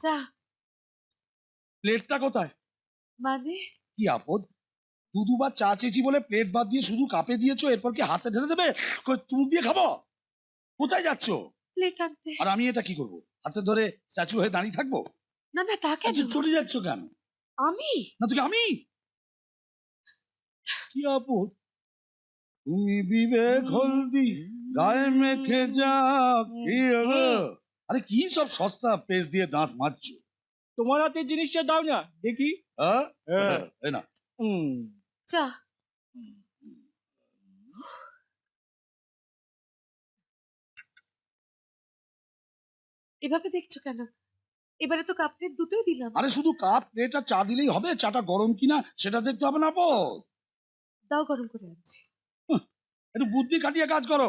চা প্লেটটা কোথায়? মানে? কি আপদ? দু দুবার চা চেয়েছি বলে প্লেট বাদ দিয়ে শুধু কাপে দিয়েছ এরপর কি হাতে ঢেলে দেবে? চুমুক দিয়ে খাব? কোথায় যাচ্ছো? প্লেট আনতে। আর আমি এটা কি করব? হাতে ধরে স্ট্যাচু হয়ে দাঁড়িয়ে থাকব? না না তা কেন আচ্ছা, চলে যাচ্ছ কেন? আমি? না তুই আমি? কি আপদ? তুমি বিবেক হলদি গায়ে মেখে যা কি হলো? আরে কি সব সস্তা পেস্ট দিয়ে দাঁত মারছো তোমার হাতে জিনিসটা দাও না দেখি। হ্যাঁ? হ্যাঁ। এই না। হুম। চা এভাবে দেখছ কেন? এবারে তো কাপ প্লেট দুটোই দিলাম। আরে শুধু কাপ প্লেট আর চা দিলেই হবে চাটা গরম কিনা সেটা দেখতে হবে না দাও গরম করে আনছি। একটু বুদ্ধি খাটিয়ে কাজ করো।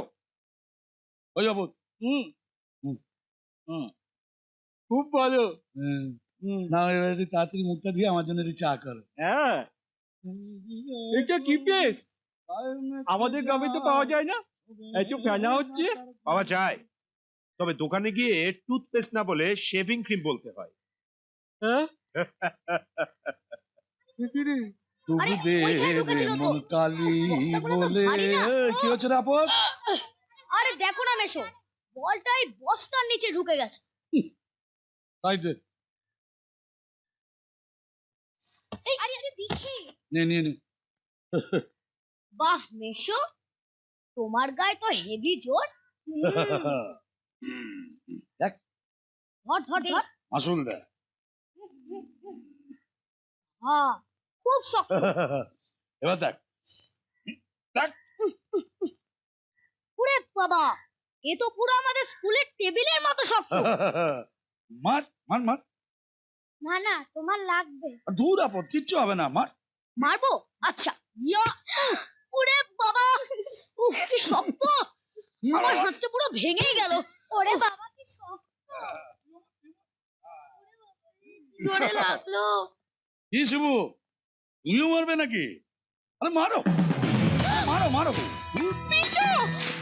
ওই যাব হুম। হুম। খুব ভালো। হ্যাঁ। না এবার একটু তাড়াতাড়ি মুখটা দিয়ে আমার জন্য একটু চা করো। হ্যাঁ। এটা কি পেস্ট? আমাদের গ্রামে তো পাওয়া যায় না। এত ফেনা হচ্ছে। পাওয়া যায়। তবে দোকানে গিয়ে টুথপেস্ট না বলে শেভিং ক্রিম বলতে হয়। হ্যাঁ? তবু দে মন কালি বলে কি হচ্ছে রে আপদ? আরে দেখো না মেশো। বলটা এই বস্তার নিচে ঢুকে গেছে। তাই দে এই আরে আরে দেখি নে নিয়ে নে। বাহ মেশো। তোমার গায়ে তো হেভি জোর। দেখ। ধর ধর ধর। আসল দে হ্যাঁ খুব শক্ত। এবার দেখ। দেখ। পুরে বাবা। এ তো পুরো আমাদের স্কুলের টেবিলের মতো শক্ত। মার মার মার। না না তোমার লাগবে। দূর আপদ কিচ্ছু হবে না মার। মারবো? আচ্ছা। ইয়া! ওরে বাবা! উফ কি শক্ত! আমার হাতটা পুরো ভেঙেই গেল। ওরে বাবা কি শক্ত! জোরে লাগল। কি শিবু তুমিও মারবে নাকি? আরে মারো। মারো মারো। পিসো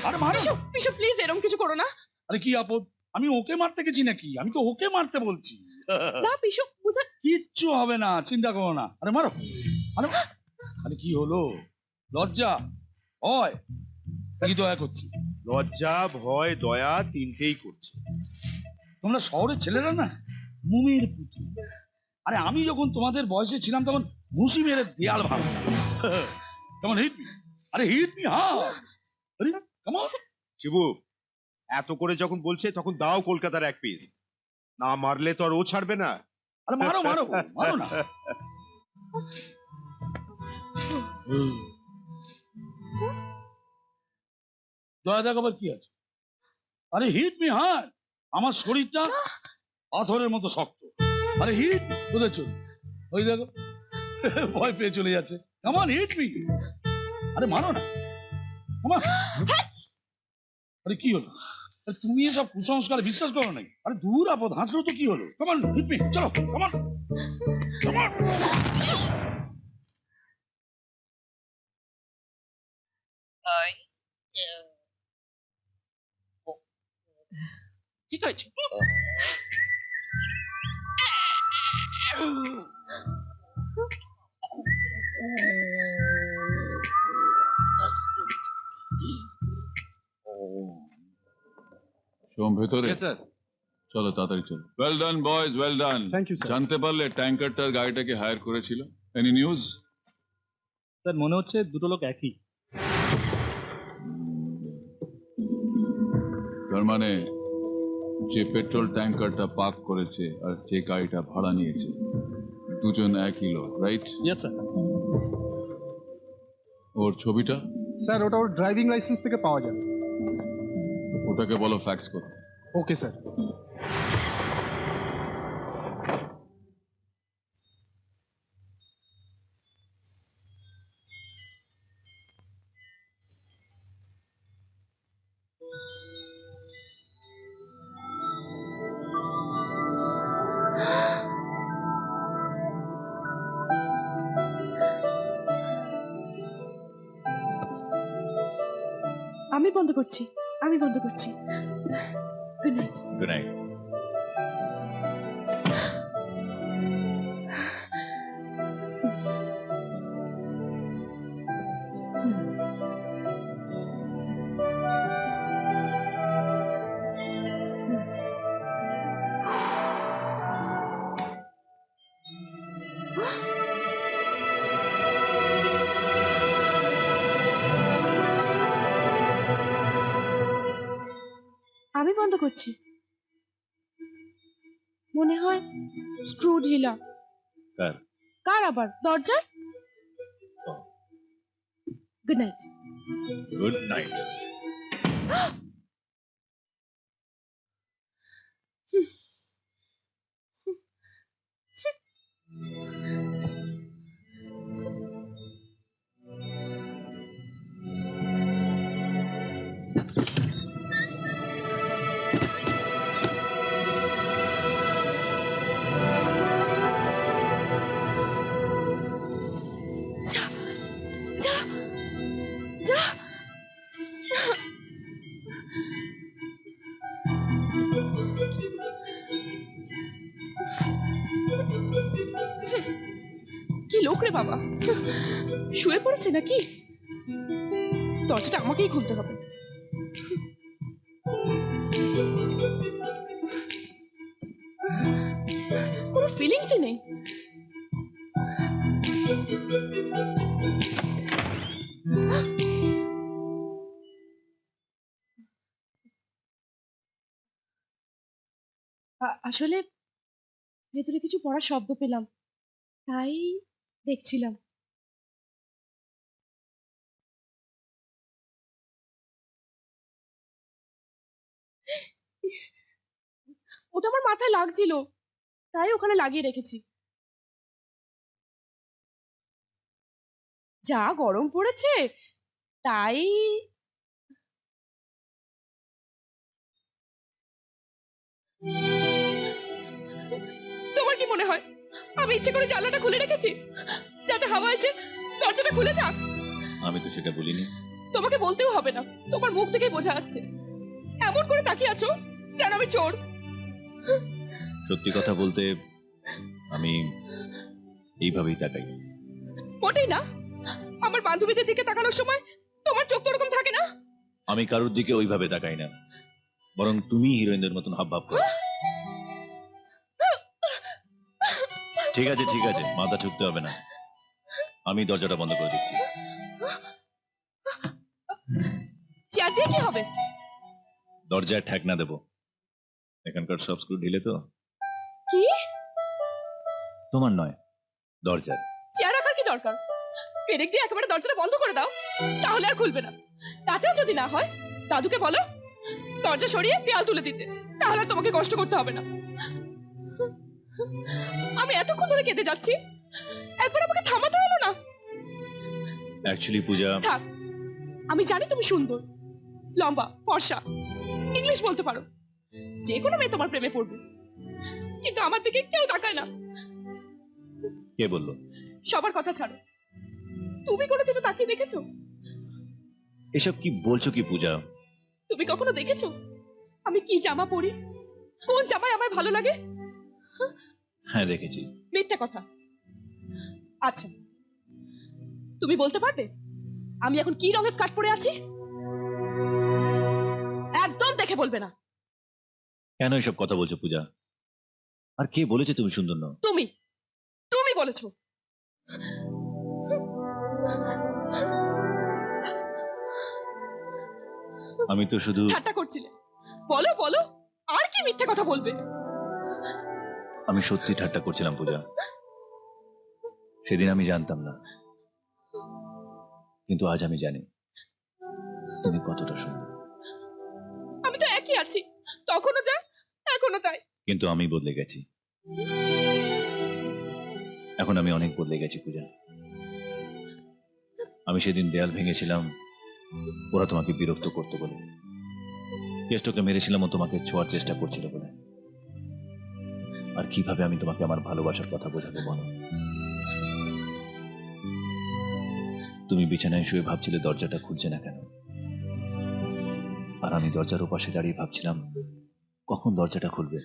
আরে মারো পিসো পিসো প্লিজ এরকম কিছু করো না। আরে কি আপদ আমি ওকে মারতে গেছি নাকি? আমি তো ওকে মারতে বলছি। না পিসো বুঝা কিচ্ছু হবে না চিন্তা করো না। আরে মারো। আরে আরে কি হলো? লজ্জা। হয় কি দয়া করছি? লজ্জা ভয় দয়া তিনটেই করছে। তোমরা শহরের ছেলেরা না? মুমির পুতুল। আরে আমি যখন তোমাদের বয়সে ছিলাম তখন ঘুষি মেরে দেয়াল ভাঙ কেমন হিট আরে হিট মি হ্যাঁ। শিবু এত করে যখন বলছে, তখন দাও কলকাতার এক পিস না মারলে তো আর ও ছাড়বে না। আরে হিট মি হ্যাঁ আমার শরীরটা পাথরের মতো শক্ত। আরে হিট বুঝেছ ওই দেখো, ভয় পেয়ে চলে যাচ্ছে। কেমন হিট মি আরে মারো না। আরে কি হলো? আরে তুমি এসব কুসংস্কার বিশ্বাস করো নাকি আরে দূর আপদ হাঁচলো তো কি হলো? কেমন হিট মি চলো কেমন কেমন ঠিক আছে সোম ভেতরে স্যার চলো তাড়াতাড়ি চলো well done boys well done thank you sir জানতে পারলে ট্যাঙ্কারটার গাড়িটাকে হায়ার করেছিল এনি নিউজ স্যার মনে হচ্ছে দুটো লোক একই। তার মানে যে পেট্রোল ট্যাঙ্কারটা পার্ক করেছে আর যে গাড়িটা ভাড়া নিয়েছে দুজন একই লোক রাইট ইয়েস স্যার ওর ছবিটা? স্যার ওটা ওর ড্রাইভিং লাইসেন্স থেকে পাওয়া যাবে। ওটাকে বলো ফ্যাক্স করতে ওকে স্যার আমি বন্ধ করছি। আমি বন্ধ করছি। গুড নাইট গুড নাইট হচ্ছে মনে হয় স্ক্রু ঢিলা কার? কার আবার? দরজার ও। গুড নাইট গুড নাইট যা রে বাবা। শুয়ে পড়েছে নাকি? দরজাটা আমাকেই খুলতে হবে। কোনো ফিলিংসই নেই। আসলে ভেতরে কিছু পড়ার শব্দ পেলাম। তাই দেখছিলাম। ওটা আমার মাথায় লাগছিল। তাই ওখানে লাগিয়ে রেখেছি। যা গরম পড়েছে, তাই তোমার কি মনে হয়? আমি ইচ্ছে করে জানলাটা খুলে রেখেছি। যাতে হাওয়া এসে দরজাটা খুলে যাক। আমি তো সেটা বলিনি। তোমাকে বলতেও হবে না। তোমার মুখ থেকেই বোঝা যাচ্ছে। এমন করে তাকিয়ে আছো যেন আমি চোর। সত্যি কথা বলতে আমি এইভাবেই তাকাই। মোটেই না। আমার বান্ধবীদের দিকে তাকানোর সময় তোমার চোখ তো ওরকম থাকে না। আমি কারোর দিকে ওইভাবে তাকাই না। বরং তুমি হিরোইনদের মতন হাব ভাব করো। ঠিক আছে ঠিক আছে। মাথা ঠুকতে হবে না। আমি দরজাটা বন্ধ করে দিচ্ছি। চেয়ার দিয়ে কি হবে? দরজায় ঠেক না দেবো। এখানকার সব স্ক্রু ঢিলে তো? কি? তোমার নয় দরজার। চেয়ার রাখার কি দরকার? পেরেক দিয়ে একেবারে দরজাটা বন্ধ করে দাও তাহলে আর খুলবে না। তাতেও যদি না হয় দাদুকে বলো দরজা সরিয়ে দেয়াল তুলে দিতে তাহলে আর তোমাকে কষ্ট করতে হবে না। আমি এতক্ষণ ধরে কেঁদে যাচ্ছি। একবার আমাকে থামাতে হলো না? অ্যাকচুয়ালি পূজা থাক আমি জানি তুমি সুন্দর লম্বা ফর্সা ইংলিশ বলতে পারো। যে কোনো মেয়ে তোমার প্রেমে পড়বে। কিন্তু আমার দিকে কেউ তাকায় না। কে বলল? সবার কথা ছাড়ো। তুমি কোনোদিনও তাকিয়ে দেখেছ? এসব কি বলছো কি পূজা? তুমি কখনো দেখেছ? আমি কি জামা পরি? কোন জামায় আমায় ভালো লাগে? হ্যাঁ দেখেছি। মিথ্যে কথা। আচ্ছা তুমি বলতে পারবে? আমি এখন কি রঙের স্কার্ট পরে আছি? একদম দেখে বলবে না। কেন এসব কথা বলছো পূজা? আর কে বলেছে তুমি সুন্দর নও? তুমি তুমি বলেছ। আমি তো শুধু ঠাট্টা করছিলে। বলো বলো আর কি মিথ্যে কথা বলবে? আমি সত্যি ঠাট্টা করছিলাম পূজা। সেদিন আমি জানতাম না। কিন্তু আজ আমি জানি তুমি কতটা সুন্দর। আমি তো একই আছি। তখনও যা এখনও তাই। কিন্তু আমি বদলে গেছি। এখন আমি অনেক বদলে গেছি পূজা। আমি সেদিন দেয়াল ভেঙেছিলাম ওরা তোমাকে বিরক্ত করতে বলে। কেষ্টকে মেরেছিলাম ও তোমাকে ছোঁয়ার চেষ্টা করছিল বলে। আর কীভাবে আমি তোমাকে আমার ভালোবাসার কথা বোঝাবো, বলো। তুমি বিছানায় শুয়ে ভাবছিলে দরজাটা খুলছে না কেন? আর আমি দরজার ওপাশে দাঁড়িয়ে ভাবছিলাম, কখন দরজাটা খুলবে?